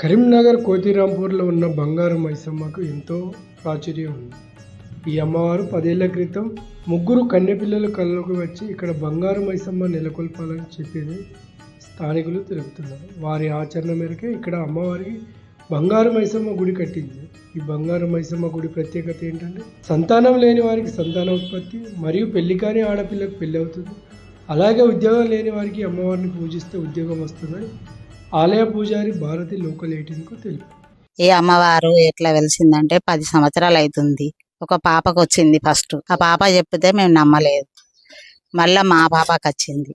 కరీంనగర్ కోతిరాంపూర్లో ఉన్న బంగారు మైసమ్మకు ఎంతో ప్రాచుర్యం ఉంది. ఈ అమ్మవారు పదేళ్ళ క్రితం ముగ్గురు కన్యపిల్లల కళ్ళకు వచ్చి ఇక్కడ బంగారు మైసమ్మ నెలకొల్పాలని చెప్పేది స్థానికులు తెలుపుతున్నారు. వారి ఆచరణ మేరకే ఇక్కడ అమ్మవారికి బంగారు మైసమ్మ గుడి కట్టింది. ఈ బంగారు మైసమ్మ గుడి ప్రత్యేకత ఏంటంటే సంతానం లేని వారికి సంతానోత్పత్తి మరియు పెళ్ళి కాని ఆడపిల్లకు పెళ్ళి అవుతుంది. అలాగే ఉద్యోగం లేని వారికి అమ్మవారిని పూజిస్తే ఉద్యోగం వస్తుందని ఆలయ పూజారి భారతి లోకల్ ఎయిటీన్కు తెలుపు. ఈ అమ్మవారు ఎట్లా వెలిసిందంటే పది సంవత్సరాలు అవుతుంది ఒక పాపకు వచ్చింది ఫస్ట్. ఆ పాప చెప్తే మేము నమ్మలేదు. మళ్ళా మా పాపకు వచ్చింది.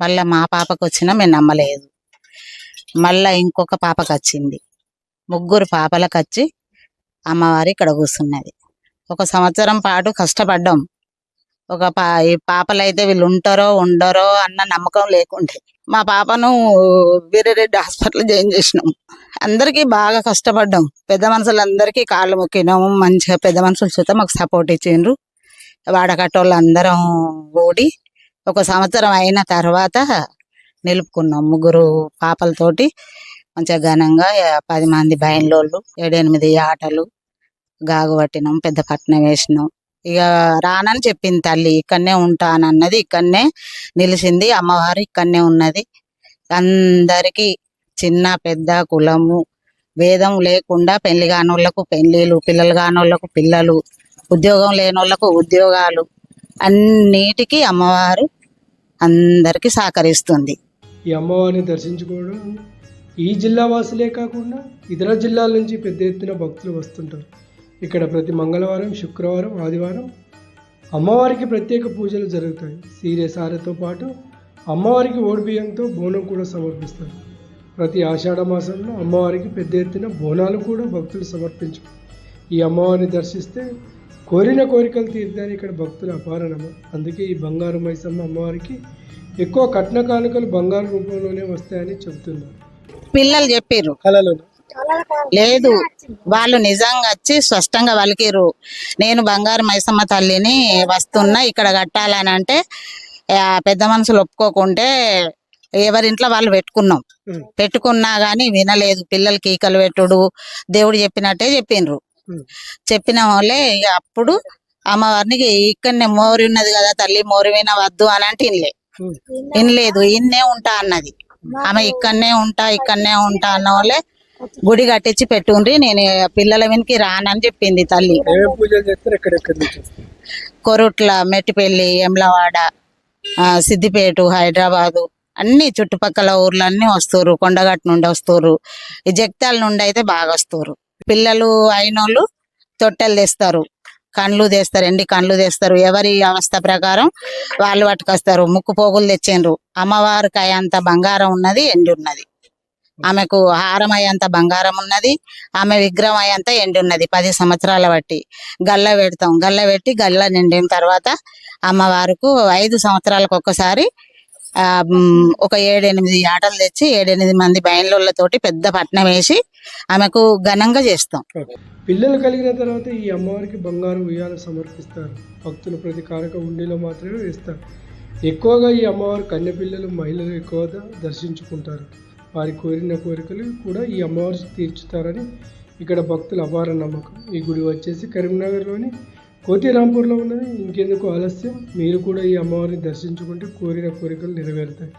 మళ్ళా మా పాపకు వచ్చినా మేము నమ్మలేదు. మళ్ళా ఇంకొక పాపకు వచ్చింది. ముగ్గురు పాపలకు వచ్చి అమ్మవారు ఇక్కడ కూర్చున్నది. ఒక సంవత్సరం పాటు కష్టపడ్డాం. ఒక పా ఈ పాపలైతే వీళ్ళు ఉంటారో ఉండరో అన్న నమ్మకం లేకుండే. మా పాపను వీరరెడ్డి హాస్పిటల్ జాయిన్ చేసినాం. అందరికీ బాగా కష్టపడ్డాం. పెద్ద మనుషులందరికీ కాళ్ళు మొక్కినాము. మంచిగా పెద్ద మనుషుల చూస్తే మాకు సపోర్ట్ ఇచ్చిండ్రు. వాడకట్టోళ్ళు అందరం ఓడి ఒక సంవత్సరం అయిన తర్వాత నిలుపుకున్నాం ముగ్గురు పాపలతోటి. మంచిగా ఘనంగా పది మంది బయన్లోళ్ళు ఏడెనిమిది ఆటలు గాగు పట్టినాం పెద్ద పట్నం వేసినాం. ఇక రానని చెప్పింది తల్లి ఇక్కడనే ఉంటానన్నది ఇక్కడనే నిలిచింది అమ్మవారు ఇక్కడనే ఉన్నది. అందరికీ చిన్న పెద్ద కులము భేదం లేకుండా పెళ్ళి కానోళ్ళకు పెళ్ళిలు పిల్లలు కానోళ్ళకు పిల్లలు ఉద్యోగం లేనోళ్ళకు ఉద్యోగాలు అన్నిటికీ అమ్మవారు అందరికీ సహకరిస్తుంది. ఈ అమ్మవారిని దర్శించుకోవడం ఈ జిల్లా వాసులే కాకుండా ఇతర జిల్లాల నుంచి పెద్ద ఎత్తున భక్తులు వస్తుంటారు. ఇక్కడ ప్రతి మంగళవారం శుక్రవారం ఆదివారం అమ్మవారికి ప్రత్యేక పూజలు జరుగుతాయి. సీరియసారతో పాటు అమ్మవారికి ఓడిబియ్యంతో బోనం కూడా సమర్పిస్తారు. ప్రతి ఆషాఢ మాసంలో అమ్మవారికి పెద్ద ఎత్తున బోనాలు కూడా భక్తులు సమర్పించు ఈ అమ్మవారిని దర్శిస్తే కోరిన కోరికలు తీరుతాయని ఇక్కడ భక్తుల అపారణము అందుకే ఈ బంగారు మైసమ్మ అమ్మవారికి ఎక్కువ కట్న కానుకలు బంగారు రూపంలోనే వస్తాయని చెబుతున్నారు. పిల్లలు చెప్పిర్రు. కళలు. లేదు. వాళ్ళు నిజంగా వచ్చి స్పష్టంగా పలికిర్రు. నేను బంగారు మైసమ్మ తల్లిని వస్తున్నా ఇక్కడ కట్టాలని అంటే పెద్ద మనుషులు ఒప్పుకోకుంటే ఎవరింట్లో వాళ్ళు పెట్టుకున్నాం. పెట్టుకున్నా గానీ వినలేదు. పిల్లలకి ఈకలు పెట్టుడు దేవుడు చెప్పినట్టే చెప్పిండ్రు. చెప్పిన వాళ్ళే ఇక అప్పుడు అమ్మవారిని ఇక్కడనే మోరి ఉన్నది కదా తల్లి మోరి వినవద్దు అని అంటే ఇన్లే. ఉమ్. వినలేదు ఇన్నే ఉంటా అన్నది. ఆమె ఇక్కడనే ఉంటా ఇక్కడనే ఉంటా అన్న వాళ్ళే గుడి కట్టించి పెట్టుండ్రి. నేను పిల్లల వెనక్కి రానని చెప్పింది తల్లి? కొరుట్ల మెట్టిపల్లి ఎమ్లవాడ ఆ, సిద్దిపేట హైదరాబాదు అన్ని చుట్టుపక్కల ఊర్లన్నీ వస్తారు కొండగట్టు నుండి వస్తారు ఈ జగిత్యాల నుండి అయితే బాగా వస్తారు పిల్లలు అయినోళ్ళు తొట్టెలు తెస్తారు. కండ్లు తెస్తారు ఎండి కండ్లు తెస్తారు. ఎవరి అవస్థ ప్రకారం వాళ్ళు పట్టుకొస్తారు. ముక్కు పోగులు తెచ్చిండ్రు. అమ్మవారికి అయ్యేంత బంగారం ఉన్నది ఎండి ఉన్నది ఆమెకు హారం అయ్యేంత బంగారం ఉన్నది ఆమె విగ్రహం అయ్యేంత ఎండి ఉన్నది పది సంవత్సరాల బట్టి. గల్ల పెడతాం. గల్ల పెట్టి గల్ల నిండిన తర్వాత అమ్మవారికి ఐదు సంవత్సరాలకు ఒక్కసారి ఒక ఏడెనిమిది ఆటలు తెచ్చి ఏడెనిమిది మంది బయలులతోటి పెద్ద పట్నం వేసి ఆమెకు ఘనంగా చేస్తాం. పిల్లలు కలిగిన తర్వాత ఈ అమ్మవారికి బంగారు ఉయ్యాలు సమర్పిస్తారు. భక్తులు ప్రతి కారక ఉండిలో మాత్రమే వేస్తారు. ఎక్కువగా ఈ అమ్మవారు కన్య పిల్లలు మహిళలు ఎక్కువగా దర్శించుకుంటారు. వారి కోరిన కోరికలు కూడా ఈ అమ్మవారు తీర్చుతారని ఇక్కడ భక్తుల అపార నమ్మకం. ఈ గుడి వచ్చేసి కరీంనగర్లోని కోతిరాంపూర్లో ఉన్నది. ఇంకెందుకు ఆలస్యం? మీరు కూడా ఈ అమ్మవారిని దర్శించుకుంటే కోరిన కోరికలు నెరవేరుతాయి.